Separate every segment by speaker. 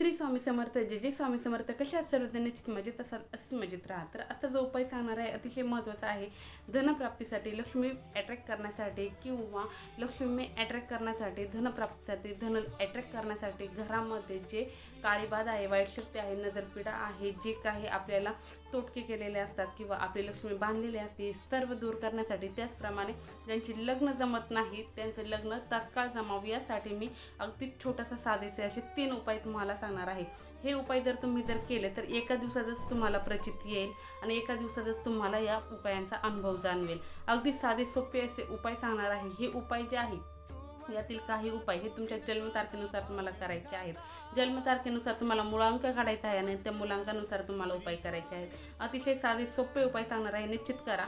Speaker 1: श्री स्वामी समर्थ जे जे स्वामी समर्थ. कशा सर्वजण निश्चित मजेत असाल असं मजेत राहा. तर असा जो उपाय सांगणार आहे अतिशय महत्त्वाचा आहे. धनप्राप्तीसाठी लक्ष्मी अट्रॅक्ट करण्यासाठी किंवा लक्ष्मी अट्रॅक्ट करण्यासाठी धनप्राप्तीसाठी धन अट्रॅक्ट करण्यासाठी घरामध्ये जे काळीबाद आहे वाईट शक्ती आहे नजरपिडा आहे जे काही आपल्याला तोटके केलेले असतात किंवा आपली लक्ष्मी बांधलेली असते हे सर्व दूर करण्यासाठी त्याचप्रमाणे ज्यांची लग्न जमत नाही त्यांचं लग्न तात्काळ जमावं यासाठी मी अगदी छोटासा साधेसे असे तीन उपाय तुम्हाला सांगणार आहे. हे उपाय जर तुम्ही जर केले तर एका दिवसातच तुम्हाला प्रचिती येईल आणि एका दिवसातच तुम्हाला या उपायांचा अनुभव जाणवेल. अगदी साधे सोपे असे उपाय सांगणार आहे. हे उपाय जे आहे यातील काही उपाय हे तुमच्या जन्मतारखेनुसार तुम्हाला करायचे आहेत. जन्मतारखेनुसार तुम्हाला मुळांक काढायचा आहे आणि त्या मुलांकानुसार तुम्हाला उपाय करायचे आहेत. अतिशय साधे सोपे उपाय सांगणार आहे. निश्चित करा.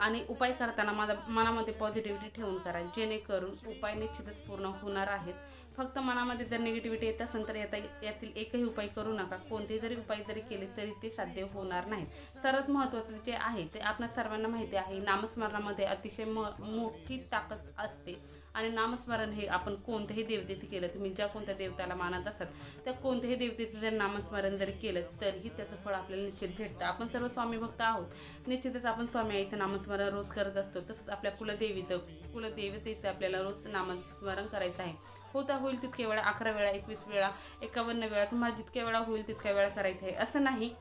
Speaker 1: आणि उपाय करताना माझा मनामध्ये पॉझिटिव्हिटी ठेवून करा. जेणेकरून उपाय निश्चितच पूर्ण होणार आहेत. फक्त मनामध्ये जर निगेटिव्हिटी येत असेल तर याता यातील एकही उपाय करू नका. कोणते जरी उपाय जरी केले तरी ते साध्य होणार नाहीत. सर्वात महत्त्वाचं जे आहे ते आपल्या सर्वांना माहिती आहे. नामस्मरणामध्ये अतिशय म मोठी ताकद असते. आणि नामस्मरण हे आपण कोणत्याही देवतेचं केलं तुम्ही ज्या कोणत्या देवताला मानत असाल त्या कोणत्याही देवतेचं जर नामस्मरण जरी केलं तरीही त्याचं फळ आपल्याला निश्चित भेटतं. आपण सर्व स्वामी भक्त आहोत. निश्चितच आपण स्वामी आईचं नामस्मरण रोज करत असतो. तसंच आपल्या कुलदेवीचं कुलदेवतेचं आपल्याला रोज नामस्मरण करायचं आहे. होता होईल तितक्या वेळा अकरा वेळा एकवीस वेळा एकावन्न वेळा तुम्हाला जितक्या वेळा होईल तितक्या वेळा करायचं आहे. असं नाही.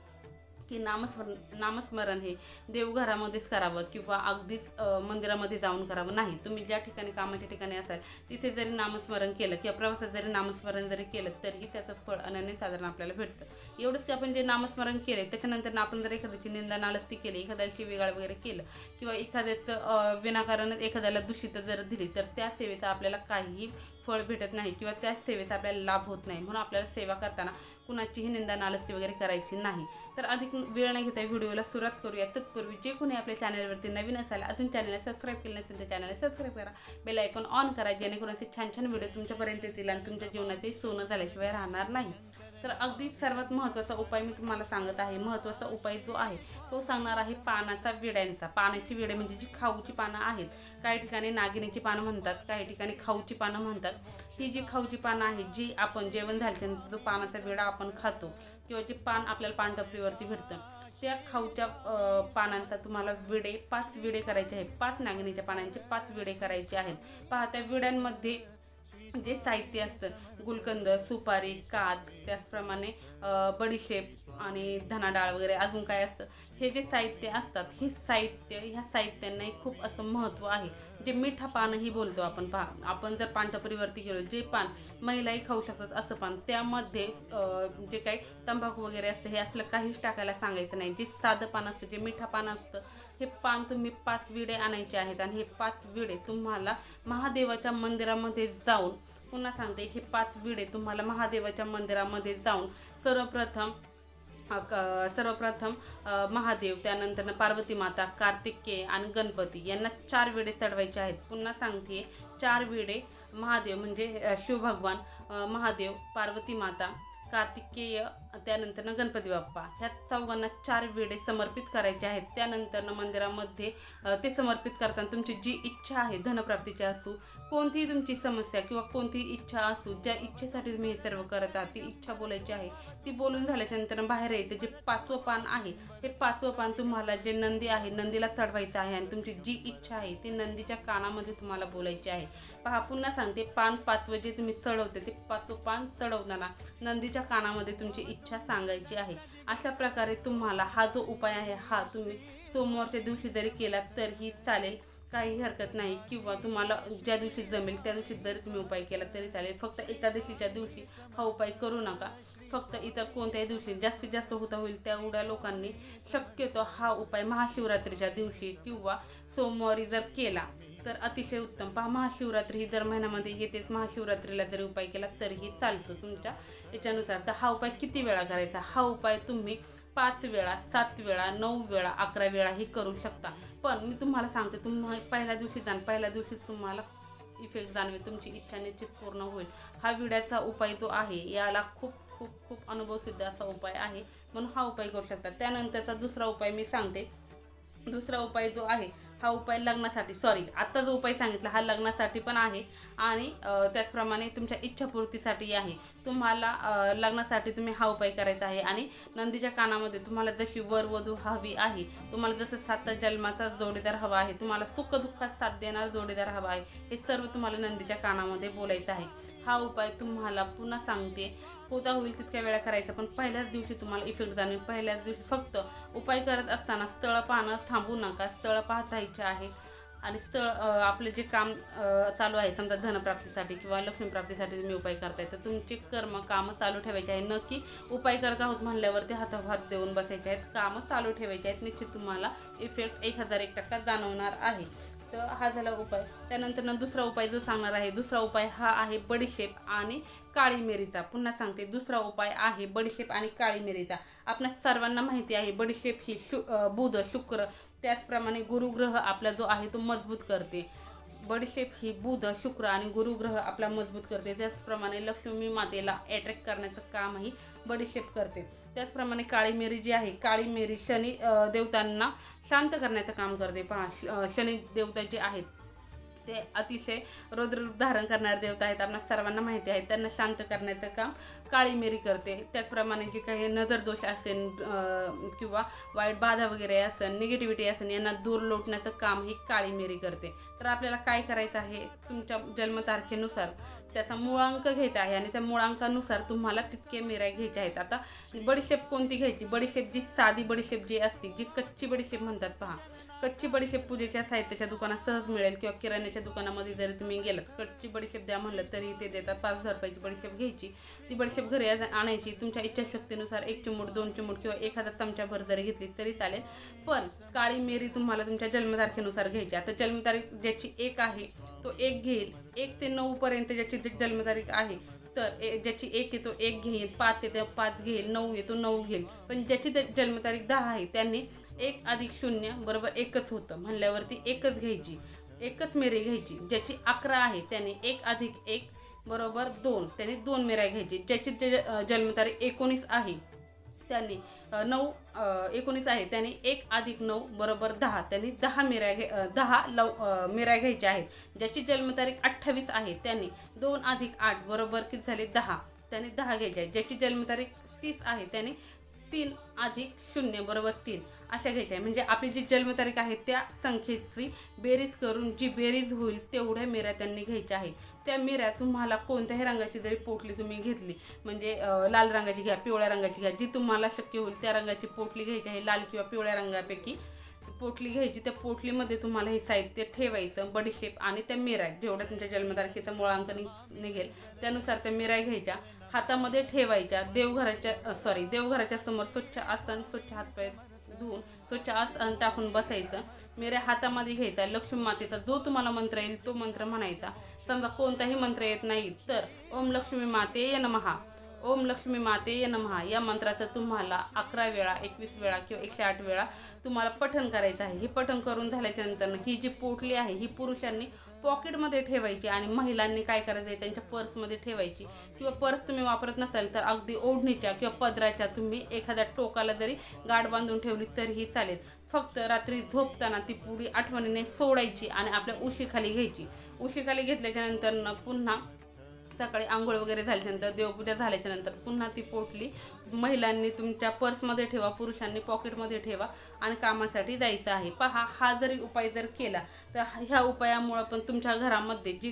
Speaker 1: की नामस्मरण नामस्मरण हे देवघरामध्येच करावं किंवा अगदीच मंदिरामध्ये जाऊन करावं. नाही तुम्ही ज्या ठिकाणी कामाच्या ठिकाणी असाल तिथे जरी नामस्मरण केलं किंवा प्रवासात जरी नामस्मरण जरी केलं तरीही त्याचं फळ अनन्य साधारण आपल्याला भेटतं. एवढंच की आपण जे नामस्मरण केले त्याच्यानंतर आपण जर एखाद्याची निंदा नालस्ती केली एखाद्याला शिवीगाळ वगैरे केलं किंवा एखाद्याचं विनाकारण एखाद्याला दूषित जर दिली तर त्या सेवेचा आपल्याला काहीही फळ भेटत नाही किंवा त्या सेवेचा आपल्याला लाभ होत नाही. म्हणून आपल्याला सेवा करताना कुणाचीही निंदा नालस्ती वगैरे करायची नाही. तर अधिक वेळ नाही घेता व्हिडिओला सुरुवात करूया. तत्पूर्वी जे कोणी आपल्या चॅनलवरती नवीन असाल अजून चॅनलला सबस्क्राईब केलं नसेल तर चॅनलला सबस्क्राईब करा. बेल आयकॉन ऑन करा जेणेकरून असे छान छान व्हिडिओ तुमच्यापर्यंत येतील आणि तुमच्या जीवनाचे सोनं झाल्याशिवाय राहणार नाही. तर अगदी सर्वात महत्त्वाचा उपाय मी तुम्हाला सांगत आहे. महत्त्वाचा उपाय जो आहे तो सांगणार आहे पानाचा विड्यांचा. पानाची विडे म्हणजे जी खाऊची पानं आहेत. काही ठिकाणी नागिनीची पानं म्हणतात काही ठिकाणी खाऊची पानं म्हणतात. ही जी खाऊची पानं आहेत जी आपण जेवण झाल्यानंतर जो पानाचा विडा आपण खातो किंवा जे पान आपल्याला पानटपरीवरती भेटतं त्या खाऊच्या पानांचा तुम्हाला विडे पाच विडे करायचे आहेत. पाच नागिनीच्या पानांचे पाच विडे करायचे आहेत. पहा त्या विड्यांमध्ये जे साहित्य असतं गुलकंद सुपारी कात त्याचप्रमाणे बडीशेप आणि धना डाळ वगैरे अजून काय असतं? हे जे साहित्य असतात हे साहित्य ह्या साहित्यांनाही खूप असं महत्त्व आहे. जे मिठा पानही बोलतो आपण पहा. आपण जर पानटपरीवरती गेलो जे पान महिलाही खाऊ शकतात असं पान त्यामध्ये जे काही तंबाखू वगैरे असतं हे असलं काहीच टाकायला सांगायचं नाही. जे साधं पान असतं जे मिठा पान असतं हे पान तुम्ही पाच विडे आणायचे आहेत आणि हे पाच विडे तुम्हाला महादेवाच्या मंदिरामध्ये जाऊन पुन्हा सांगते हे पाच विडे तुम्हाला महादेवाच्या मंदिरामध्ये जाऊन सर्वप्रथम क- सर्वप्रथम महादेव त्यानंतर पार्वती माता कार्तिकेय आणि गणपती यांना चार वेडे चढवायचे आहेत. पुन्हा सांगते चार वेळे महादेव म्हणजे शिवभगवान महादेव पार्वती माता कार्तिकेय त्यानंतर गणपती बाप्पा. ह्या चौघांना चार वेडे समर्पित करायचे आहेत. त्यानंतर मंदिरामध्ये ते समर्पित करताना तुमची जी इच्छा आहे धनप्राप्तीची असू कोणतीही तुमची समस्या किंवा कोणतीही इच्छा असू ज्या इच्छेसाठी तुम्ही हे सर्व करत आहात ती इच्छा बोलायची आहे ती बोलून झाल्याच्यानंतर बाहेर यायचं जे पाचवं पान आहे हे पाचवं पान तुम्हाला जे नंदी आहे नंदीला चढवायचं आहे आणि तुमची जी इच्छा आहे ती नंदीच्या कानामध्ये तुम्हाला बोलायची आहे. पहा पुन्हा सांगते पान पाचवं जे तुम्ही चढवते ते पाचवं पान चढवताना नंदीच्या कानामध्ये तुमची इच्छा सांगायची आहे. अशा प्रकारे तुम्हाला हा जो उपाय आहे हा तुम्ही सोमवारच्या दिवशी जरी केला तरीही चालेल. काही हरकत नाही. किंवा तुम्हाला ज्या दिवशी जमेल त्या दिवशी जरी तुम्ही उपाय केला तरी चालेल. फक्त एकादशीच्या दिवशी हा उपाय करू नका. फक्त इतर कोणत्याही दिवशी. जास्तीत जास्त होता होईल तेवढ्या लोकांनी शक्यतो हा उपाय महाशिवरात्रीच्या दिवशी किंवा सोमवारी जर केला तर अतिशय उत्तम. पहा महाशिवरात्री ही दर महिन्यामध्ये येतेच. महाशिवरात्रीला जरी उपाय केला तरीही चालतो तुमच्या याच्यानुसार. तर हा उपाय किती वेळा करायचा? हा उपाय तुम्ही पाच वेळा सात वेळा नऊ वेळा अकरा वेळा हे करू शकता. पण मी तुम्हाला सांगते तुम्ही पहिल्या दिवशी जाण पहिल्या दिवशीच तुम्हाला इफेक्ट जाणवेल. तुमची इच्छा निश्चित पूर्ण होईल. हा विड्याचा उपाय जो आहे याला खूप खूप खूप अनुभवसिद्ध असा उपाय आहे. म्हणून हा उपाय करू शकता. त्यानंतरचा दुसरा उपाय मी सांगते. दुसरा उपाय जो आहे हा उपाय लग्नासाठी सॉरी आत्ता जो उपाय सांगितला हा लग्नासाठी पण आहे आणि त्याचप्रमाणे तुमच्या इच्छापूर्तीसाठी आहे. तुम्हाला लग्नासाठी तुम्ही हा उपाय करायचा आहे आणि नंदीच्या कानामध्ये तुम्हाला जशी वर वधू हवी आहे तुम्हाला जसं सात जन्माचा जोडीदार हवा आहे तुम्हाला सुखदुःखात साथ देणारा जोडीदार हवा आहे हे सर्व तुम्हाला नंदीच्या कानामध्ये बोलायचं आहे. हा उपाय तुम्हाला पुन्हा सांगते. होता होईल तितक्या वेळा करायचा पण पहिल्याच दिवशी तुम्हाला इफेक्ट जाणवेल. पहिल्याच दिवशी फक्त उपाय करत असताना स्थळ पाहणं थांबू नका. स्थळ पाहत राहायचे आहे. आणि स्थळ आपले जे काम चालू आहे समजा धनप्राप्तीसाठी किंवा लक्ष्मीप्राप्तीसाठी तुम्ही उपाय करताय तर तुमचे कर्म कामं चालू ठेवायचे आहे. न की उपाय करत आहोत म्हणल्यावरती हाताहात देऊन बसायचे आहेत. कामं चालू ठेवायचे आहेत. निश्चित तुम्हाला इफेक्ट एक हजार एक टक्का जाणवणार आहे. तर हा झाला उपाय. त्यानंतर दुसरा उपाय जो सांगणार आहे दुसरा उपाय हा आहे बडीशेप आणि काळी मिरीचा. पुन्हा सांगते दुसरा उपाय आहे बडीशेप आणि काळी मिरीचा. आपल्या सर्वांना माहिती आहे बडीशेप ही शु बुध शुक्र त्याचप्रमाणे गुरुग्रह आपला जो आहे तो मजबूत करते. बडीशेप ही बुध शुक्र आणि गुरुग्रह आपला मजबूत करते. त्याचप्रमाणे लक्ष्मी मातेला अट्रॅक्ट करण्याचं कामही बडीशेप करते. त्याचप्रमाणे काळी मिरी जी आहे काळी मिरी शनी देवतांना शांत करण्याचं काम करते. पहा श- शनी देवता जे आहेत. ते अतिशय रौद्ररूप धारण करणारे देवता आहेत. आपल्या सर्वांना माहिती आहे त्यांना शांत करण्याचं काम काळी मिरी करते. त्याचप्रमाणे जे काही नजर दोष असेल किंवा वाईट बाधा वगैरे असेल निगेटिव्हिटी असेल यांना दूर लोटण्याचं काम ही काळी मिरी करते. तर आपल्याला काय करायचं आहे? तुमच्या जन्मतारखेनुसार त्याचा मुळांक घ्यायचा आहे आणि त्या मुळांकानुसार तुम्हाला तितके मिऱ्या घ्यायच्या आहेत. आता बडीशेप कोणती घ्यायची? बडीशेप जी साधी बडीशेप जी असते जी कच्ची बडीशेप म्हणतात पहा. कच्ची बडीशेप पूजेच्या साहित्याच्या दुकानात सहज मिळेल किंवा किराण्याच्या दुकानामध्ये जरी तुम्ही गेलात कच्ची बडीशेप द्या म्हणलं तरी ते देतात. पाच हजार रुपयाची बडीशेप घ्यायची. ती बडीशेप घरी आणायची. तुमच्या इच्छाशक्तीनुसार एक चिमूट दोन चिमूट किंवा एखादा चमच्याभर जरी घेतली तरी चालेल. पण काळी मिरी तुम्हाला तुमच्या जन्मतारखेनुसार घ्यायची. आता जन्मतारीख ज्याची एक आहे तो एक घेईल. एक ते नऊपर्यंत ज्याची जी जन्मतारीख आहे तर ए- ज्याची एक येतो एक घेईल. पाच येतो पाच घेईल. नऊ येतो नऊ घेईल. पण ज्याची जन्मतारीख दहा आहे त्यांनी एक अधिक शून्य बरोबर एकच होतं. म्हणल्यावरती एकच घ्यायची. एकच मेरे घ्यायची. ज्याची अकरा आहे त्याने एक अधिक एक बरोबर दोन. त्याने दोन मेऱ्या घ्यायची. ज्याची जे- जन्मतारीख एकोणीस आहे त्यांनी नऊ एकोणीस आहे त्याने एक अधिक नऊ बरोबर दहा. त्यांनी दहा मिऱ्या घे दहा लव अ, मिऱ्या घ्यायच्या आहेत. ज्याची जन्मतारीख अठ्ठावीस आहे त्यांनी दोन अधिक आठ बरोबर किती झाले? दहा. त्याने दहा घ्यायच्या आहेत. ज्याची जन्मतारीख तीस आहे त्याने तीन अधिक शून्य बरोबर तीन. अशा घ्यायच्या आहे. म्हणजे आपली जी जन्मतारीख आहे त्या संख्येची बेरीज करून जी बेरीज होईल तेवढ्या मिऱ्या त्यांनी घ्यायच्या आहेत. त्या मिऱ्या तुम्हाला कोणत्याही रंगाची जरी पोटली तुम्ही घेतली म्हणजे लाल रंगाची घ्या पिवळ्या रंगाची घ्या जी तुम्हाला शक्य होईल त्या रंगाची पोटली घ्यायची आहे. लाल किंवा पिवळ्या रंगापैकी पोटली घ्यायची. त्या पोटलीमध्ये तुम्हाला हे साहित्य ठेवायचं बडीशेप आणि त्या मिराय जेवढ्या तुमच्या जन्मतारखेचं मूळांकन निघेल त्यानुसार त्या मिराय घ्यायच्या. हातामध्ये ठेवायच्या देवघराच्या सॉरी देवघराच्या समोर स्वच्छ आसन स्वच्छ हातपाय धुवून स्वच्छ आसन टाकून बसायचं. मेऱ्या हातामध्ये घ्यायचा लक्ष्मी मातेचा जो तुम्हाला मंत्र येईल तो मंत्र म्हणायचा. समजा कोणताही मंत्र येत नाही तर ओम लक्ष्मी माते य नमहा ओम लक्ष्मी माते य नमहा या मंत्राचं तुम्हाला अकरा वेळा एकवीस वेळा किंवा एकशे आठ वेळा तुम्हाला पठण करायचं आहे. हे पठण करून झाल्याच्यानंतर ही जी पोटली आहे ही पुरुषांनी पॉकेटमध्ये ठेवायची आणि महिलांनी काय करायचं आहे त्यांच्या पर्समध्ये ठेवायची. किंवा पर्स तुम्ही वापरत नसाल तर अगदी ओढणीच्या किंवा पदराच्या तुम्ही एखाद्या टोकाला जरी गाठ बांधून ठेवली तरीही चालेल. फक्त रात्री झोपताना ती पुढी आठवणीने सोडायची आणि आपल्या उशीखाली घ्यायची. उशीखाली घेतल्याच्यानंतर पुन्हा सकाळी आंघोळ वगैरे झाल्याच्यानंतर देवपूजा झाल्याच्यानंतर पुन्हा ती पोटली महिलांनी तुमच्या पर्समध्ये ठेवा पुरुषांनी पॉकेटमध्ये ठेवा आणि कामासाठी जायचं आहे. पहा हा जरी उपाय जर केला तर ह्या उपायामुळं पण तुमच्या घरामध्ये जी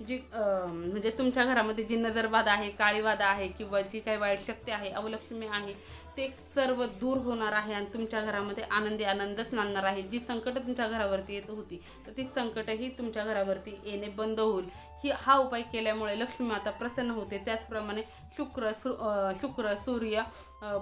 Speaker 1: जी म्हणजे तुमच्या घरामध्ये जी नजरबाधा आहे काळीबाधा आहे किंवा जी काही वाईट शक्ती आहे अवलक्ष्मी आहे ते सर्व दूर होणार आहे आणि तुमच्या घरामध्ये आनंदी आनंदच नांदणार आहे. जी संकट तुमच्या घरावरती येत होती तर ती संकटही तुमच्या घरावरती येणे बंद होईल. ही हा उपाय केल्यामुळे लक्ष्मी माता प्रसन्न होते. त्याचप्रमाणे शुक्र सु शुक्र सूर्य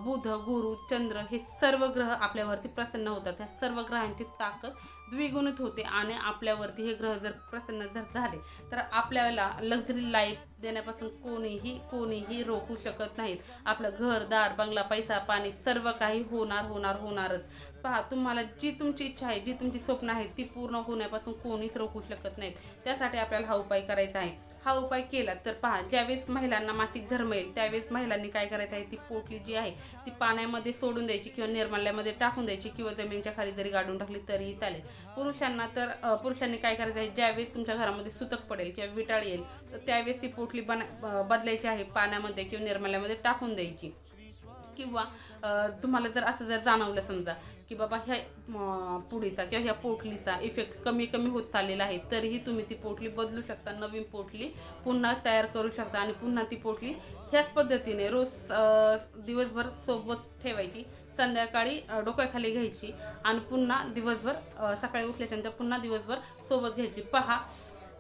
Speaker 1: बुध गुरु चंद्र हे सर्व ग्रह आपल्यावरती प्रसन्न होतात. ह्या सर्व ग्रहांची ताकद द्विगुणित होते आणि आपल्यावरती हे ग्रह जर प्रसन्न जर झाले तर आपल्याला लक्झरी लाईफ देण्यापासून कोणीही कोणीही रोखू शकत नाहीत. आपलं घर दार बंगला पैसा पाणी सर्व काही होणार होणार होणारच. पहा तुम्हाला जी तुमची इच्छा आहे जी तुमची स्वप्न आहेत ती पूर्ण होण्यापासून कोणीच रोखू शकत नाहीत. त्यासाठी आपल्याला हा उपाय करायचा आहे. हा उपाय केला तर पहा ज्यावेळेस महिलांना मासिक धर्म येईल त्यावेळेस महिलांनी काय करायचं आहे? ती पोटली जी आहे ती पाण्यामध्ये सोडून द्यायची किंवा निर्माल्यामध्ये टाकून द्यायची किंवा जमिनीच्या खाली जरी गाडून टाकली तरीही चालेल. पुरुषांना तर पुरुषांनी काय करायचं आहे? ज्यावेळेस तुमच्या घरामध्ये सुतक पडेल किंवा विटाळ येईल तर त्यावेळेस ती पोटली बना बदलायची आहे पाण्यामध्ये किंवा निर्माल्यामध्ये टाकून द्यायची. किंवा तुम्हाला जर असं जर जाणवलं समजा की बाबा ह्या पुडीचा किंवा ह्या पोटलीचा इफेक्ट कमी कमी होत चाललेला आहे तरीही तुम्ही ती पोटली बदलू शकता नवीन पोटली पुन्हा तयार करू शकता आणि पुन्हा ती पोटली ह्याच पद्धतीने रोज दिवसभर सोबत ठेवायची संध्याकाळी डोक्याखाली घ्यायची आणि पुन्हा दिवसभर सकाळी उठल्याच्यानंतर पुन्हा दिवसभर सोबत घ्यायची. पहा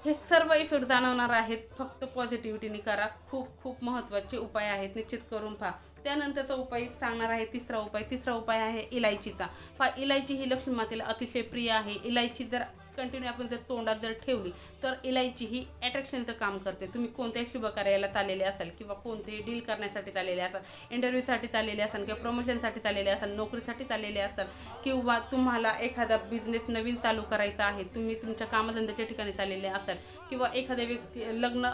Speaker 1: हे सर्व इफेक्ट जाणवणार आहेत. फक्त पॉझिटिव्हिटीने करा. खूप खूप महत्त्वाचे उपाय आहेत. निश्चित करून पहा. त्यानंतरचा उपाय एक सांगणार आहे. तिसरा उपाय. तिसरा उपाय आहे इलायचीचा. पहा इलायची ही लक्ष्मी मातेला अतिशय प्रिय आहे. इलायची जर कंटिन्यू आपण जर तोंडात जर ठेवली तर इलायची ही अट्रॅक्शनचं काम करते. तुम्ही कोणत्याही शुभ कार्याला चाललेले असाल किंवा कोणतेही डील करण्यासाठी चाललेले असाल इंटरव्ह्यूसाठी चाललेले असाल किंवा प्रमोशनसाठी चाललेले असाल नोकरीसाठी चाललेले असाल किंवा तुम्हाला एखादा बिझनेस नवीन चालू करायचा आहे तुम्ही तुमच्या कामधंद्याच्या ठिकाणी चाललेले असाल किंवा एखाद्या व्यक्ती लग्न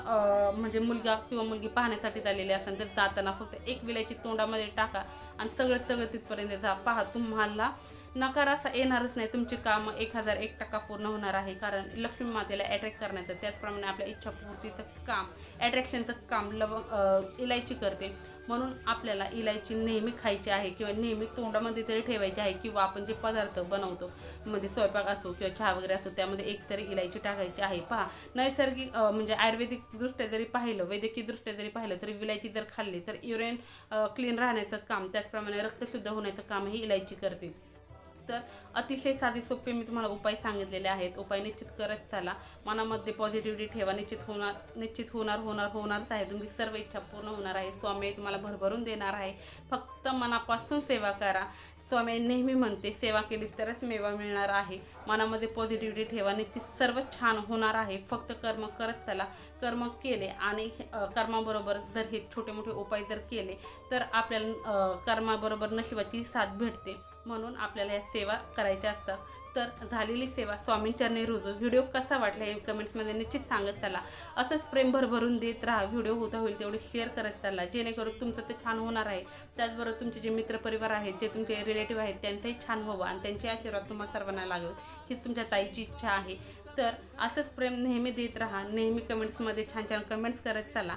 Speaker 1: म्हणजे मुलगा किंवा मुलगी पाहण्यासाठी चाललेले असाल तर जाताना फक्त एक विलायची तोंडामध्ये टाका आणि सगळं सगळं तिथपर्यंत जा. पहा तुम्हाला नकार असा येणारच नाही. तुमचे काम एक हजार एक टक्का पूर्ण होणार आहे. कारण लक्ष्मी मातेला अट्रॅक्ट करण्याचं त्याचप्रमाणे आपल्या इच्छापूर्तीचं काम अट्रॅक्शनचं काम लव इलायची करते. म्हणून आपल्याला इलायची नेहमी खायची आहे किंवा नेहमी तोंडामध्ये तरी ठेवायची आहे किंवा आपण जे पदार्थ बनवतो म्हणजे स्वयंपाक असो किंवा चहा वगैरे असो त्यामध्ये एक तरी इलायची टाकायची आहे. पहा नैसर्गिक म्हणजे आयुर्वेदिकदृष्ट्या जरी पाहिलं वैद्यकीयदृष्ट्या जरी पाहिलं तरी विलायची जर खाल्ली तर युरेन क्लीन राहण्याचं काम त्याचप्रमाणे रक्त शुद्ध होण्याचं कामही इलायची करते. तर अतिशय साधी सोपे मी तुम्हाला उपाय सांगितलेले आहेत. उपाय निश्चित करत चाला. मनामध्ये पॉझिटिव्हिटी ठेवा. निश्चित होणार निश्चित होणार होणार होणारच आहे. तुमची सर्व इच्छा पूर्ण होणार आहे. स्वामी तुम्हाला भरभरून देणार आहे. फक्त मनापासून सेवा करा. स्वामी नेहमी म्हणते सेवा केली तरच मेवा मिळणार आहे. मनामध्ये पॉझिटिव्हिटी ठेवा. निश्चित सर्व छान होणार आहे. फक्त कर्म करत चला. कर्म केले आणि कर्माबरोबर जर हे छोटे मोठे उपाय जर केले तर आपल्याला कर्माबरोबर नशिबाची साथ भेटते. म्हणून आपल्याला या सेवा करायच्या असतात. तर झालेली सेवा स्वामींचरणी रुजू व्हिडिओ कसा वाटला हे कमेंट्समध्ये निश्चित सांगत चला. असंच प्रेम भरभरून देत राहा व्हिडिओ होता होईल तेवढे शेअर करत चालला जेणेकरून तुमचं ते छान होणार आहे. त्याचबरोबर तुमचे जे मित्रपरिवार आहेत जे तुमचे रिलेटिव्ह आहेत त्यांचंही छान व्हावं आणि त्यांचे आशीर्वाद तुम्हाला सर्वांना लागेल. हीच तुमच्या ताईची इच्छा आहे. तर असंच प्रेम नेहमी देत राहा. नेहमी कमेंट्समध्ये छान छान कमेंट्स करत चाला.